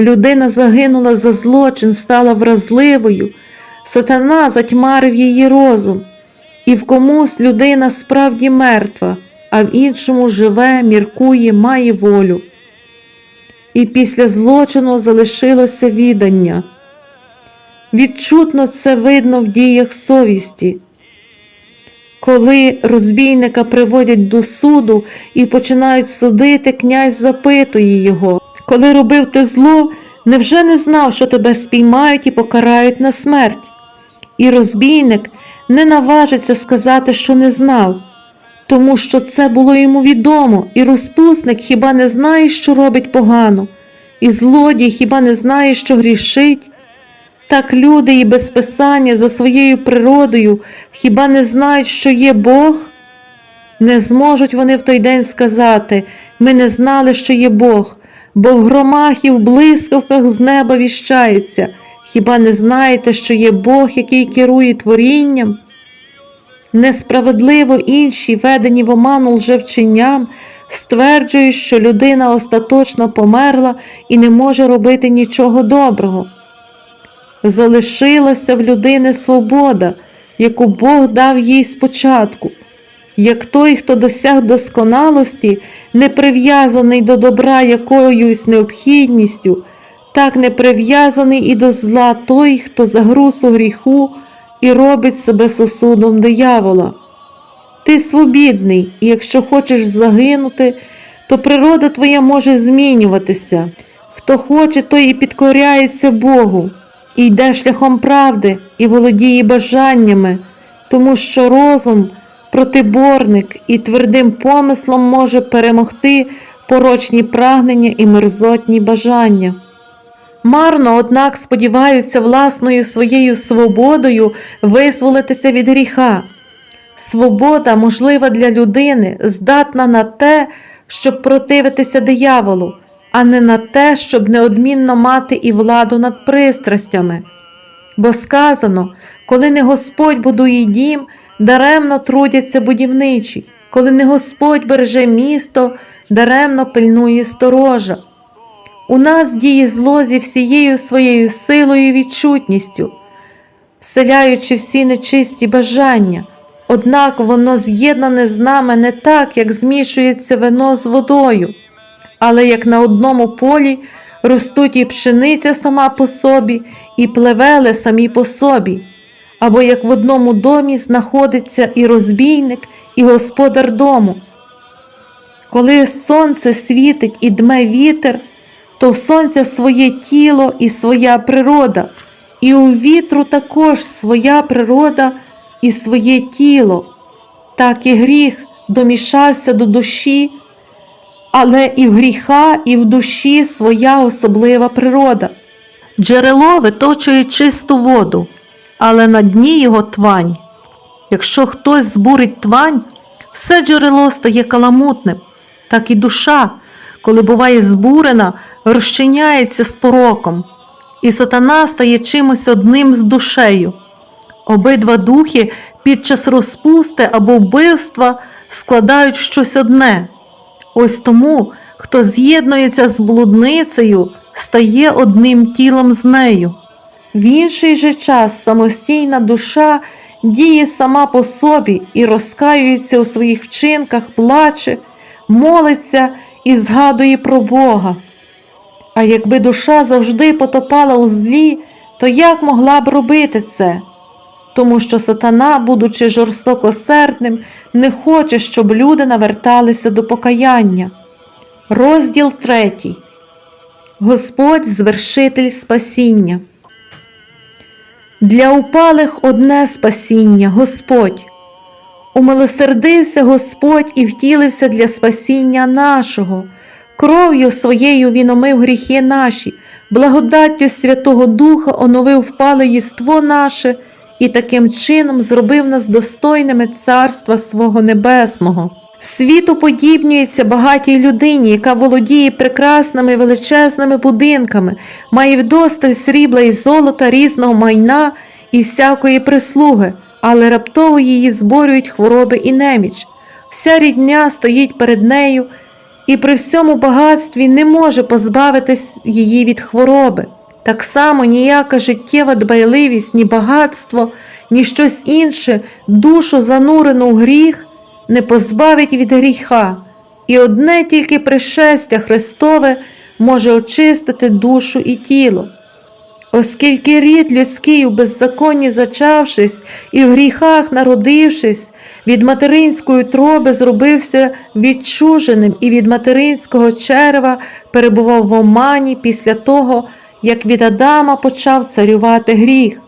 Людина загинула за злочин, стала вразливою, сатана затьмарив її розум, і в комусь людина справді мертва, а в іншому живе, міркує, має волю. І після злочину залишилося відання. Відчутно це видно в діях совісті. Коли розбійника приводять до суду і починають судити, князь запитує його, коли робив ти зло, невже не знав, що тебе спіймають і покарають на смерть? І розбійник не наважиться сказати, що не знав, тому що це було йому відомо, і розпусник хіба не знає, що робить погано, і злодій хіба не знає, що грішить. Так люди і без писання за своєю природою хіба не знають, що є Бог? Не зможуть вони в той день сказати ми не знали, що є Бог, бо в громах і в блискавках з неба віщається. Хіба не знаєте, що є Бог, який керує творінням? Несправедливо інші, ведені в оману лжевченням, стверджують, що людина остаточно померла і не може робити нічого доброго. Залишилася в людини свобода, яку Бог дав їй спочатку. Як той, хто досяг досконалості, не прив'язаний до добра якоюсь необхідністю, так не прив'язаний і до зла той, хто загруз у гріху і робить себе сосудом диявола. Ти свобідний, і якщо хочеш загинути, то природа твоя може змінюватися. Хто хоче, той і підкоряється Богу, і йде шляхом правди, і володіє бажаннями, тому що розум, протиборник і твердим помислом може перемогти порочні прагнення і мерзотні бажання. Марно, однак, сподіваються власною своєю свободою визволитися від гріха. Свобода можлива для людини, здатна на те, щоб противитися дияволу, а не на те, щоб неодмінно мати і владу над пристрастями. Бо сказано, коли не Господь будує дім, даремно трудяться будівничі, коли не Господь береже місто, даремно пильнує сторожа. У нас діє зло зі всією своєю силою і відчутністю, вселяючи всі нечисті бажання, однак воно з'єднане з нами не так, як змішується вино з водою, але як на одному полі ростуть і пшениця сама по собі, і плевели самі по собі, або як в одному домі знаходиться і розбійник, і господар дому. Коли сонце світить і дме вітер, то в сонця своє тіло і своя природа, і у вітру також своя природа і своє тіло. Так і гріх домішався до душі, але і в гріха, і в душі своя особлива природа. Джерело виточує чисту воду, але на дні його твань. Якщо хтось збурить твань, все джерело стає каламутним, так і душа, коли буває збурена, розчиняється з пороком, і сатана стає чимось одним з душею. Обидва духи під час розпусти або вбивства складають щось одне. Ось тому, хто з'єднується з блудницею, стає одним тілом з нею. В інший же час самостійна душа діє сама по собі і розкаюється у своїх вчинках, плаче, молиться і згадує про Бога. А якби душа завжди потопала у злі, то як могла б робити це? Тому що сатана, будучи жорстокосердним, не хоче, щоб люди наверталися до покаяння. Розділ третій. Господь звершитель спасіння. Для упалих одне спасіння Господь. Умилосердився Господь і втілився для спасіння нашого. Кров'ю своєю він омив гріхи наші, благодаттю Святого Духа оновив впале єство наше і таким чином зробив нас достойними Царства свого Небесного. Світ уподібнюється багатій людині, яка володіє прекрасними величезними будинками, має вдосталь срібла і золота, різного майна і всякої прислуги, але раптово її зборюють хвороби і неміч. Вся рідня стоїть перед нею і при всьому багатстві не може позбавитись її від хвороби. Так само ніяка життєва дбайливість, ні багатство, ні щось інше, душу занурену в гріх, не позбавить від гріха, і одне тільки пришестя Христове може очистити душу і тіло. Оскільки рід людський у беззаконні зачавшись і в гріхах народившись, від материнської троби зробився відчуженим і від материнського черва перебував в омані після того, як від Адама почав царювати гріх.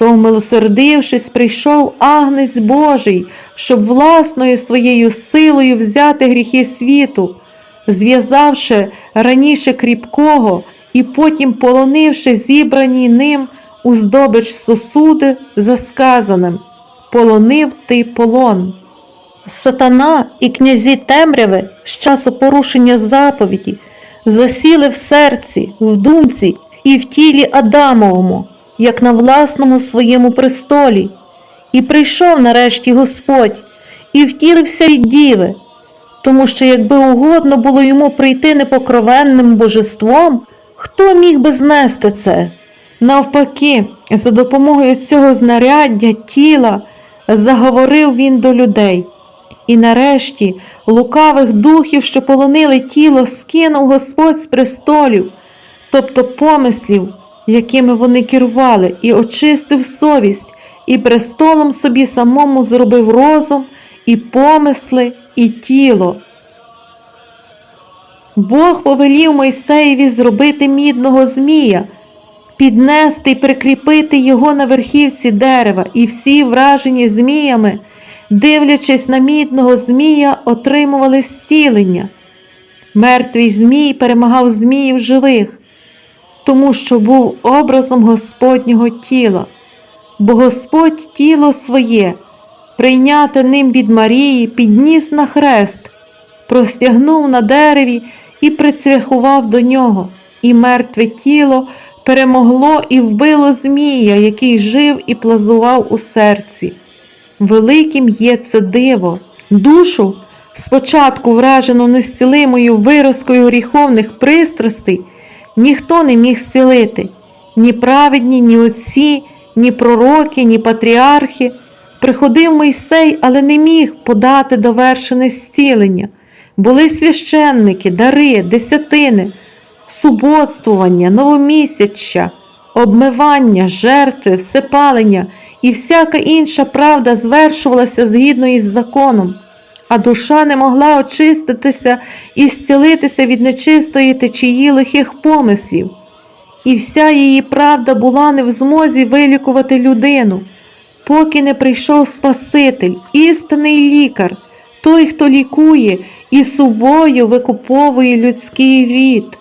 То, милосердившись, прийшов агнець Божий, щоб власною своєю силою взяти гріхи світу, зв'язавши раніше кріпкого і потім полонивши зібрані ним у здобич сосуди за сказаним полонив ти полон. Сатана і князі темряви з часу порушення заповіді засіли в серці, в думці і в тілі Адамовому, як на власному своєму престолі. І прийшов нарешті Господь, і втілився й діви, тому що якби угодно було йому прийти непокровенним божеством, хто міг би знести це? Навпаки, за допомогою цього знаряддя тіла заговорив він до людей. І нарешті лукавих духів, що полонили тіло, скинув Господь з престолів, тобто помислів, якими вони керували, і очистив совість, і престолом собі самому зробив розум, і помисли, і тіло. Бог повелів Мойсеєві зробити мідного змія, піднести й прикріпити його на верхівці дерева, і всі, вражені зміями, дивлячись на мідного змія, отримували зцілення. Мертвий змій перемагав зміїв живих, тому що був образом Господнього тіла, бо Господь тіло своє, прийняте ним від Марії, підніс на хрест, простягнув на дереві і прицвяхував до нього, і мертве тіло перемогло і вбило Змія, який жив і плазував у серці. Великим є це диво, душу, спочатку вражену незцілимою виразкою гріховних пристрастей, ніхто не міг зцілити, ні праведні, ні отці, ні пророки, ні патріархи. Приходив Мойсей, але не міг подати довершене зцілення. Були священники, дари, десятини, суботствування, новомісяча, обмивання, жертви, всепалення і всяка інша правда звершувалася згідно із законом, а душа не могла очиститися і зцілитися від нечистої течії лихих помислів. І вся її правда була не в змозі вилікувати людину, поки не прийшов Спаситель, істинний лікар, той, хто лікує і собою викуповує людський рід.